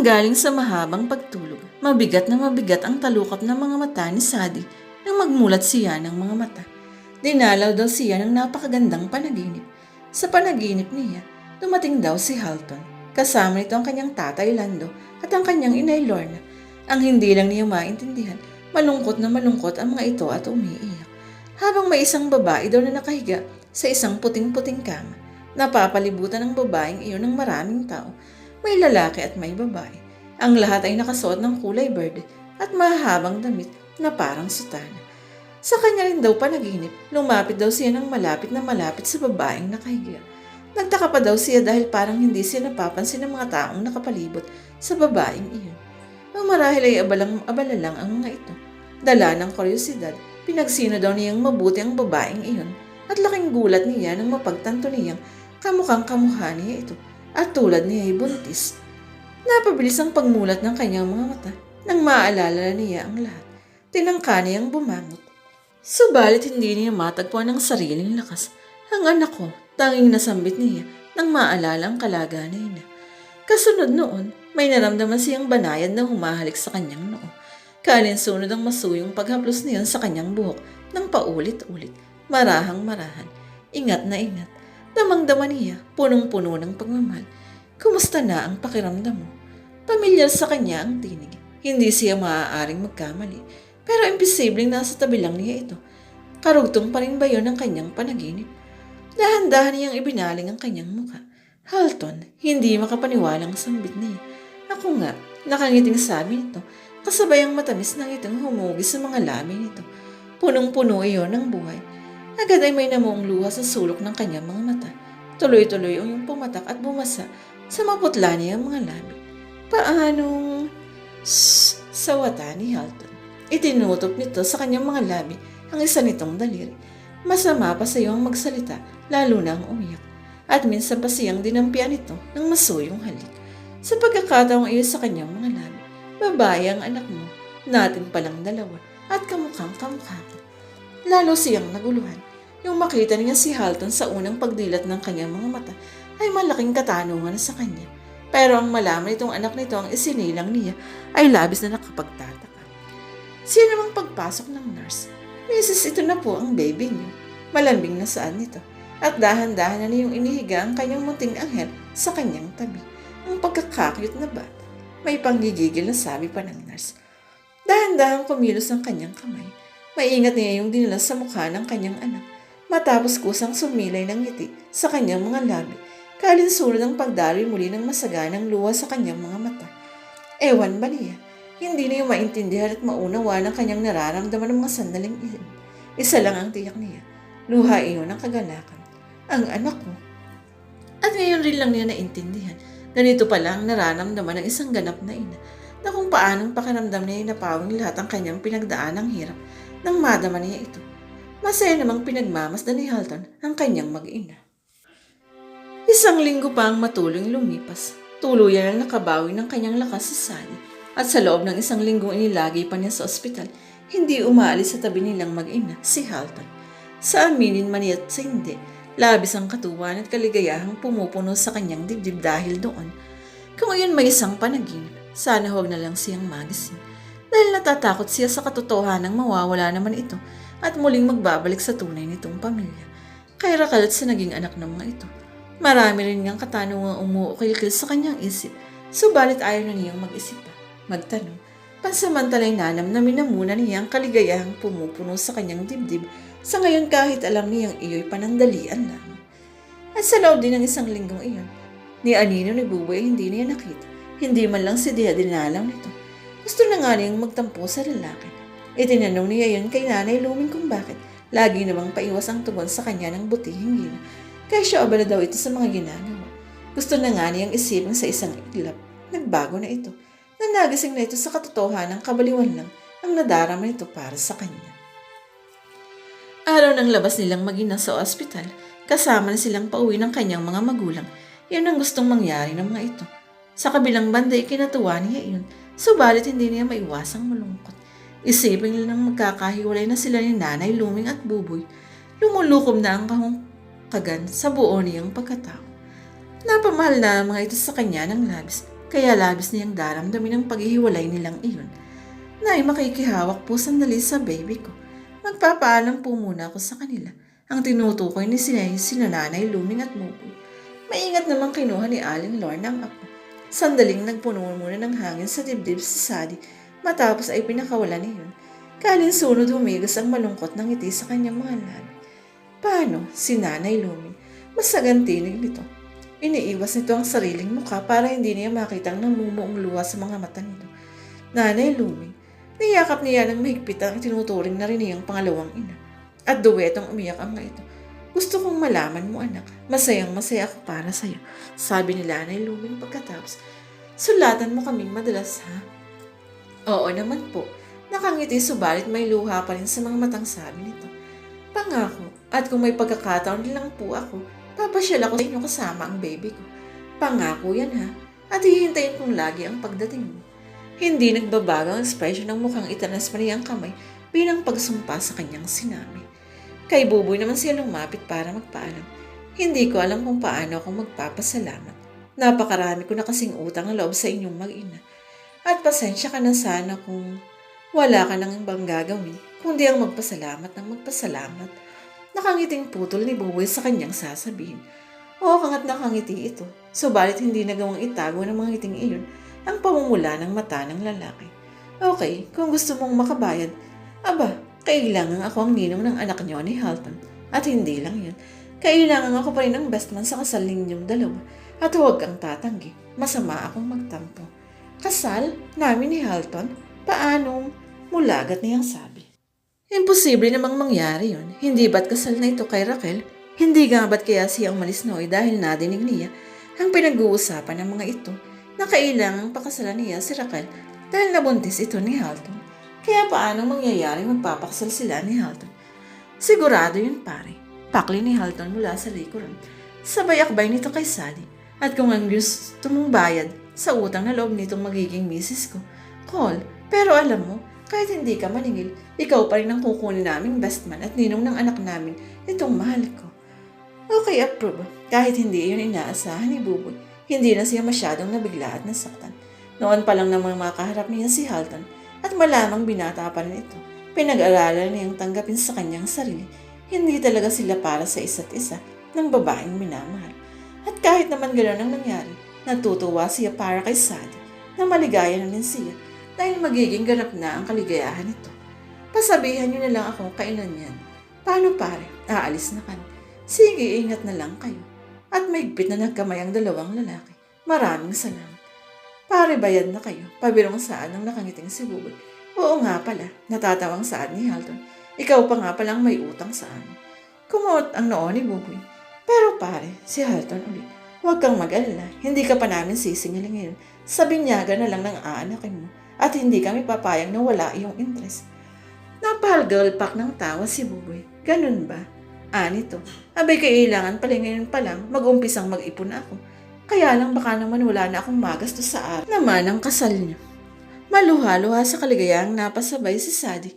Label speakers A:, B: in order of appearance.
A: Nanggaling sa mahabang pagtulog, mabigat na mabigat ang talukap ng mga mata ni Sadi nang magmulat siya ng mga mata. Dinalaw daw siya ng napakagandang panaginip. Sa panaginip niya, dumating daw si Halton. Kasama nito ang kanyang tatay Lando at ang kanyang inay Lorna. Ang hindi lang niya maintindihan, malungkot na malungkot ang mga ito at umiiyak. Habang may isang babae daw na nakahiga sa isang puting-puting kama. Napapalibutan ng babaeng iyon ng maraming tao. May lalaki at may babae. Ang lahat ay nakasuot ng kulay berde at mahabang damit na parang sutana. Sa kanya rin daw panaginip, lumapit daw siya ng malapit na malapit sa babaeng nakahiga. Nagtaka pa daw siya dahil parang hindi siya napapansin ng mga taong nakapalibot sa babaeng iyon. Ang marahil ay abalang abala lang ang mga ito. Dala ng kuryosidad, pinagsino daw niyang mabuti ang babaeng iyon at laking gulat niya nang mapagtanto niyang kamukhang kamukha niya ito at tulad niya ay buntis. Napabilis ang pagmulat ng kanyang mga mata nang maalala niya ang lahat. Tinangka niyang bumangot. Subalit hindi niya matagpuan ang sariling lakas. Ang anak ko, tanging nasambit niya nang maalala ang kalaganan niya. Kasunod noon, may naramdaman siyang banayad na humahalik sa kanyang noo. Kalinsunod ang masuyong paghaplos niyan sa kanyang buhok ng paulit-ulit, marahang marahan, ingat na ingat. Damang-dama niya, punong-puno ng pagmamahal. Kumusta na ang pakiramdam mo? Pamilyar sa kanya ang tinig. Hindi siya maaaring magkamali. Pero imposibleng nasa tabi lang niya ito. Karugtong pa rin ba yun ang kanyang panaginip? Dahan-dahan niyang ibinaling ang kanyang mukha. Halton, hindi makapaniwalang sambit niya. Ako nga, nakangiting sabi nito, kasabay ang matamis ng itong humugi sa mga labi nito. Punong-puno iyon ng buhay. Agad ay may namuong luha sa sulok ng kanyang mga mata. Tuloy-tuloy yung pumatak at bumasa sa maputla niyang mga labi. Paanong... Shh! Sawata ni Halton. Itinutok nito sa kanyang mga labi ang isa nitong daliri. Masama pa sa iyo ang magsalita, lalo na ang umiyak. At minsan pa siyang dinampian ito ng masuyong halik. Sa pagkakataong iyo sa kanyang mga labi, babae ang anak mo, natin palang dalawa, at kamukhang kamukha. Lalo siyang naguluhan. Yung makita niya si Halton sa unang pagdilat ng kanyang mga mata ay malaking katanungan sa kanya. Pero ang malaman itong anak nito ang isinilang niya ay labis na nakapagtataka. Siya namang pagpasok ng nurse. Mrs. ito na po ang baby niyo. Malambing na saan nito. At dahan-dahan na niyong inihiga ang kanyang munting anghel sa kanyang tabi. Ang pagkakakyut na bata. May panggigigil na sabi pa ng nurse. Dahan-dahan kumilos ang kanyang kamay. Maingat niya yung dinala sa mukha ng kanyang anak. Matapos kusang sumilay ng ngiti sa kanyang mga labi. Kalinsunod ang pagdaloy muli ng masaganang luha sa kanyang mga mata. Ewan ba niya? Hindi niya maintindihan at maunawa ng kanyang nararamdaman ng mga sandaling iyon. Isa lang ang tiyak niya. Luha iyon ng kagalakan. Ang anak ko. At ngayon rin lang niya naintindihan. Ganito pala ang nararamdaman ng isang ganap na ina na kung paanong pakiramdam niya ay napawing lahat ang kanyang pinagdaan ng hirap nang madama niya ito. Masaya namang pinagmamasdan ni Halton ang kanyang mag-ina. Isang linggo pa ang matulong lumipas. Tuluyan ang nakabawi ng kanyang lakas sa Sally. At sa loob ng isang linggong inilagay pa niya sa ospital, hindi umaalis sa tabi nilang mag-ina, si Halton. Sa aminin man at sa hindi, labis ang katuwan at kaligayahang pumupuno sa kanyang dibdib dahil doon. Kung ayun may isang panaginip, sana huwag na lang siyang magising. Dahil natatakot siya sa katotohanang mawawala naman ito at muling magbabalik sa tunay nitong pamilya. Kaya rakalat sa naging anak ng mga ito. Marami rin niyang katanungang umuukil-kil sa kanyang isip, subalit ayaw na niyang mag-isip pa, magtanong. Pansamantalay nanamnamin na muna niya ang kaligayahang pumupuno sa kanyang dibdib sa ngayon kahit alam niyang iyo'y panandalian lamang. At sa loob din ng isang linggong iyon, ni Anino ni Buboy hindi niya nakita. Hindi man lang si Dia dinalang nito. Gusto na nga niyang magtampo sa lalaki. Itinanong niya yun kay Nanay Luming kung bakit lagi namang paiwas ang tugon sa kanya ng butihing gina. Kaya siya abala daw ito sa mga ginagawa. Gusto na nga niyang isipin sa isang iglap. Nagbago na ito. Na nagising na ito sa katotohanan ng kabaliwan lang ang nadarama nito para sa kanya. Araw ng labas nilang magina sa ospital, kasama na silang pauwi ng kanyang mga magulang. Yun ang gustong mangyari ng mga ito. Sa kabilang banda, ikinatuwa niya yun, subalit hindi niya maiwasang malungkot. Isipin nila nang magkakahiwalay na sila ni Nanay Luming at Buboy. Lumulukob na ang kahong kagan sa buo niyang pagkatao. Napamahal na ang mga ito sa kanya ng labis, kaya labis niyang daramdamin ang paghihiwalay nilang iyon. Nay, makikihawak po sandali sa baby ko. Magpapaalam po muna ako sa kanila. Ang tinutukoy ni Sinay, sina Nanay Luming at Muboy. Maingat namang kinuha ni Aling Lorna ang apo. Sandaling nagpuno muna ng hangin sa dibdib si Sadi matapos ay pinakawala niyon. Kalin sunod humigos ang malungkot ng ngiti sa kanyang mga labi. Paano? Si Nanay Luming. Masagang tinig nito. Iniiwas nito ang sariling mukha para hindi niya makitang namumuong luha sa mga mata nito. Nanay Luming, niyakap niya ng mahigpit ang tinuturing na rin niyang pangalawang ina. At duwetong umiyak ang nga ito. Gusto kong malaman mo anak, masayang masaya ako para sa'yo. Sabi ni Nanay Luming pagkatapos. Sulatan mo kaming madalas ha? Oo naman po. Nakangiti subalit may luha pa rin sa mga matang sabi nito. Pangako, at kung may pagkakataon lang po ako, papasyal ako sa inyo kasama ang baby ko. Pangako yan ha, at hihintayin kong lagi ang pagdating mo. Hindi nagbabago ang ekspresyon ng mukhang itanas pa niya ang kamay bilang pagsumpa sa kanyang sinabi. Kay Buboy naman siya lumapit para magpaalam. Hindi ko alam kung paano ako magpapasalamat. Napakarami ko na kasing utang na loob sa inyong mag-ina. At pasensya ka na sana kung wala ka nang ibang gagawin, kundi ang magpasalamat ng magpasalamat. Nakangiting putol ni Buboy sa kanyang sasabihin. Oo, kangat nakangiti ito. Subalit hindi nagawang itago ng mga ngiting iyon ang pamumula ng mata ng lalaki. Okay, kung gusto mong makabayad, aba, kailangan ako ang ninong ng anak niyo ni Halton. At hindi lang yun. Kailangan ako pa rin ang best man sa kasal ninyong dalawa. At huwag kang tatanggi. Masama akong magtampo. Kasal? Namin ni Halton? Paano? Mulagat niyang sabi. Imposible namang mangyari yon. Hindi ba't kasal na ito kay Raquel? Hindi nga ba't kaya siya umalis noy dahil nadinig niya ang pinag-uusapan ng mga ito na kailangang pakasalan niya si Raquel dahil nabuntis ito ni Halton. Kaya paano mangyayari magpapakasal sila ni Halton? Sigurado yun pare. Pakli ni Halton mula sa likuran. Sabay akbay nito kay Sally. At kung ang gusto mong bayad sa utang na loob nitong magiging misis ko, call. Pero alam mo, kahit hindi ka maningil, ikaw pa rin ang kukunin naming best man at ninong ng anak namin itong mahal ko. Okay, approve. Kahit hindi yun inaasahan ni Buboy, hindi na siya masyadong nabigla at nasaktan. Noon pa lang namang makaharap niya si Halton at malamang binata pa rin ito. Pinag-aralan niyang tanggapin sa kanyang sarili. Hindi talaga sila para sa isa't isa ng babaeng minamahal. At kahit naman gano'n ang nangyari, natutuwa siya para kay Sadie na maligaya na siya dahil magiging ganap na ang kaligayahan nito. Pasabihan niyo na lang ako kailan yan. Paano pare? Aalis na kan. Sige, ingat na lang kayo. At maigpit na nagkamay ang dalawang lalaki. Maraming salamat. Pare, bayad na kayo. Pabirong saan ng nakangiting si Buboy. Oo nga pala, natatawang saan ni Halton. Ikaw pa nga palang may utang sa amin. Kumuot ang noo ni Buboy. Pero pare, si Halton ulit. Huwag kang mag-alala. Hindi ka pa namin sisingaling ngayon. Sa binyaga na lang ng aanakin mo. At hindi kami papayang na wala iyong interest. Napalgalpak ng tawa si Buboy. Ganun ba? Anito. Abay kailangan pala ngayon pa lang mag-umpisang mag-ipon ako. Kaya lang baka naman wala na akong magastos sa araw naman ang kasal niyo. Maluha-luha sa kaligayang napasabay si Sadi